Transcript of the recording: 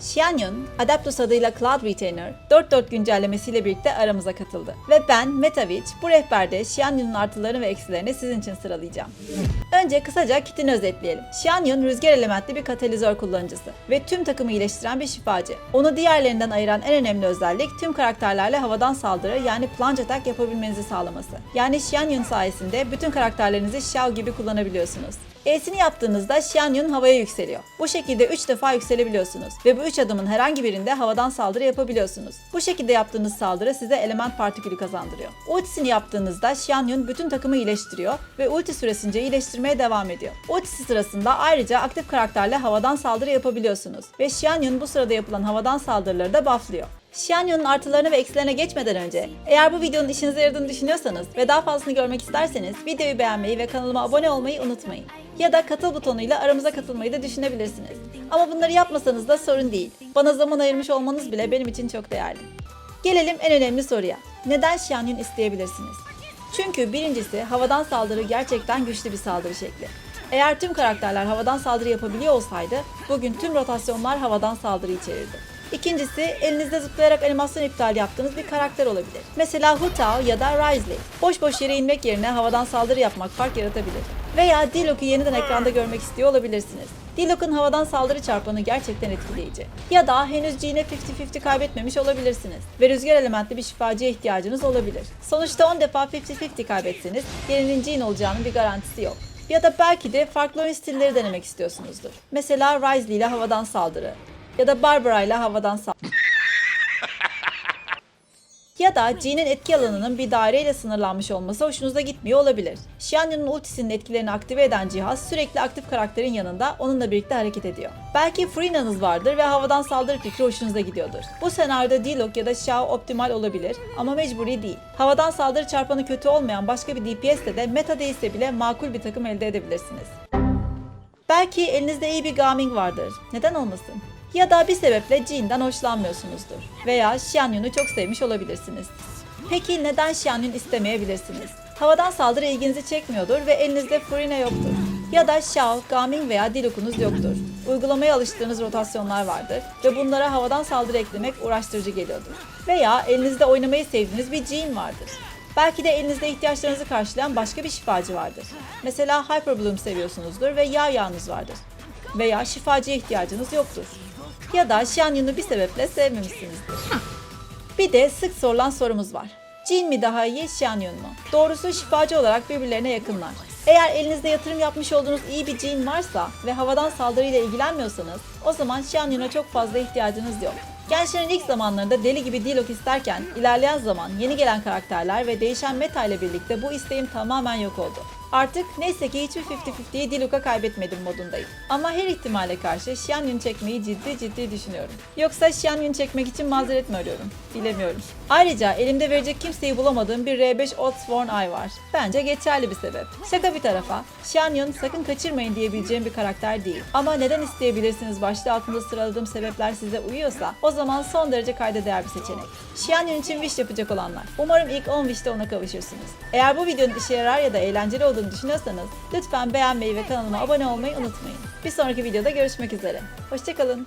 Xianyun, Adaptus adıyla Cloud Retainer 4.4 güncellemesiyle birlikte aramıza katıldı. Ve ben, Metavich, bu rehberde Xianyun'un artılarını ve eksilerini sizin için sıralayacağım. Önce kısaca kitini özetleyelim. Xianyun rüzgar elementli bir katalizör kullanıcısı ve tüm takımı iyileştiren bir şifacı. Onu diğerlerinden ayıran en önemli özellik tüm karakterlerle havadan saldırı yani plunge attack yapabilmenizi sağlaması. Yani Xianyun sayesinde bütün karakterlerinizi Xiao gibi kullanabiliyorsunuz. E'sini yaptığınızda Xianyun havaya yükseliyor. Bu şekilde 3 defa yükselebiliyorsunuz ve bu 3 adımın herhangi birinde havadan saldırı yapabiliyorsunuz. Bu şekilde yaptığınız saldırı size element partikülü kazandırıyor. Ultisini yaptığınızda Xianyun bütün takımı iyileştiriyor ve ulti süresince iyileştirmeye devam ediyor. Ultisi sırasında ayrıca aktif karakterle havadan saldırı yapabiliyorsunuz ve Xianyun bu sırada yapılan havadan saldırıları da bufflıyor. Xianyun'un artılarına ve eksilerine geçmeden önce eğer bu videonun işinize yaradığını düşünüyorsanız ve daha fazlasını görmek isterseniz videoyu beğenmeyi ve kanalıma abone olmayı unutmayın. Ya da katıl butonuyla aramıza katılmayı da düşünebilirsiniz. Ama bunları yapmasanız da sorun değil. Bana zaman ayırmış olmanız bile benim için çok değerli. Gelelim en önemli soruya. Neden Xianyun isteyebilirsiniz? Çünkü birincisi havadan saldırı gerçekten güçlü bir saldırı şekli. Eğer tüm karakterler havadan saldırı yapabiliyor olsaydı bugün tüm rotasyonlar havadan saldırı içerirdi. İkincisi elinizde zıplayarak animasyon iptal yaptığınız bir karakter olabilir. Mesela Hu Tao ya da Wriothesley. Boş boş yere inmek yerine havadan saldırı yapmak fark yaratabilir. Veya Diluc'u yeniden ekranda görmek istiyor olabilirsiniz. Diluc'un havadan saldırı çarpanı gerçekten etkileyici. Ya da henüz Jean'e 50-50 kaybetmemiş olabilirsiniz ve rüzgar elementli bir şifacıya ihtiyacınız olabilir. Sonuçta 10 defa 50-50 kaybetseniz yerinin Jean olacağının bir garantisi yok. Ya da belki de farklı oyun stilleri denemek istiyorsunuzdur. Mesela Wriothesley ile havadan saldırı ya da Barbara ile havadan saldırı. Ya da G'nin etki alanının bir daireyle sınırlanmış olması hoşunuza gitmiyor olabilir. Xianyun'un ultisinin etkilerini aktive eden cihaz sürekli aktif karakterin yanında onunla birlikte hareket ediyor. Belki Freena'nız vardır ve havadan saldırı fikri hoşunuza gidiyordur. Bu senaryoda Diluc ya da Xiao optimal olabilir ama mecburi değil. Havadan saldırı çarpanı kötü olmayan başka bir DPS'le de meta değilse bile makul bir takım elde edebilirsiniz. Belki elinizde iyi bir gaming vardır. Neden olmasın? Ya da bir sebeple Jin'den hoşlanmıyorsunuzdur. Veya Xianyun'u çok sevmiş olabilirsiniz. Peki neden Xianyun istemeyebilirsiniz? Havadan saldırı ilginizi çekmiyordur ve elinizde Furina yoktur. Ya da Xiao, Gaming veya Diluc'unuz yoktur. Uygulamaya alıştığınız rotasyonlar vardır ve bunlara havadan saldırı eklemek uğraştırıcı geliyordur. Veya elinizde oynamayı sevdiğiniz bir Jin vardır. Belki de elinizde ihtiyaçlarınızı karşılayan başka bir şifacı vardır. Mesela Hyper Bloom seviyorsunuzdur ve yağ yağınız vardır. Veya şifacıya ihtiyacınız yoktur. Ya da Xianyun'u bir sebeple sevmemişsinizdir. Bir de sık sorulan sorumuz var. Jin mi daha iyi, Xianyun mu? Doğrusu şifacı olarak birbirlerine yakınlar. Eğer elinizde yatırım yapmış olduğunuz iyi bir Jin varsa ve havadan saldırıyla ilgilenmiyorsanız o zaman Xianyun'a çok fazla ihtiyacınız yok. Gençlerin ilk zamanlarında deli gibi Diluc isterken ilerleyen zaman yeni gelen karakterler ve değişen meta ile birlikte bu isteğim tamamen yok oldu. Artık neyse ki hiçbir 50-50'yi Diluc'a kaybetmedim modundayım. Ama her ihtimale karşı Xianyun çekmeyi ciddi ciddi düşünüyorum. Yoksa Xianyun çekmek için mazeret mi arıyorum? Bilemiyorum. Ayrıca elimde verecek kimseyi bulamadığım bir R5 Oathsworn Eye var. Bence geçerli bir sebep. Şaka bir tarafa, Xianyun sakın kaçırmayın diyebileceğim bir karakter değil. Ama neden isteyebilirsiniz başlığı altında sıraladığım sebepler size uyuyorsa o zaman son derece kayda değer bir seçenek. Xianyun için wish yapacak olanlar. Umarım ilk 10 wish'te ona kavuşursunuz. Eğer bu videonun işe yarar ya da eğlenceli olduğunu düşünüyorsanız lütfen beğenmeyi ve kanalıma abone olmayı unutmayın. Bir sonraki videoda görüşmek üzere. Hoşçakalın.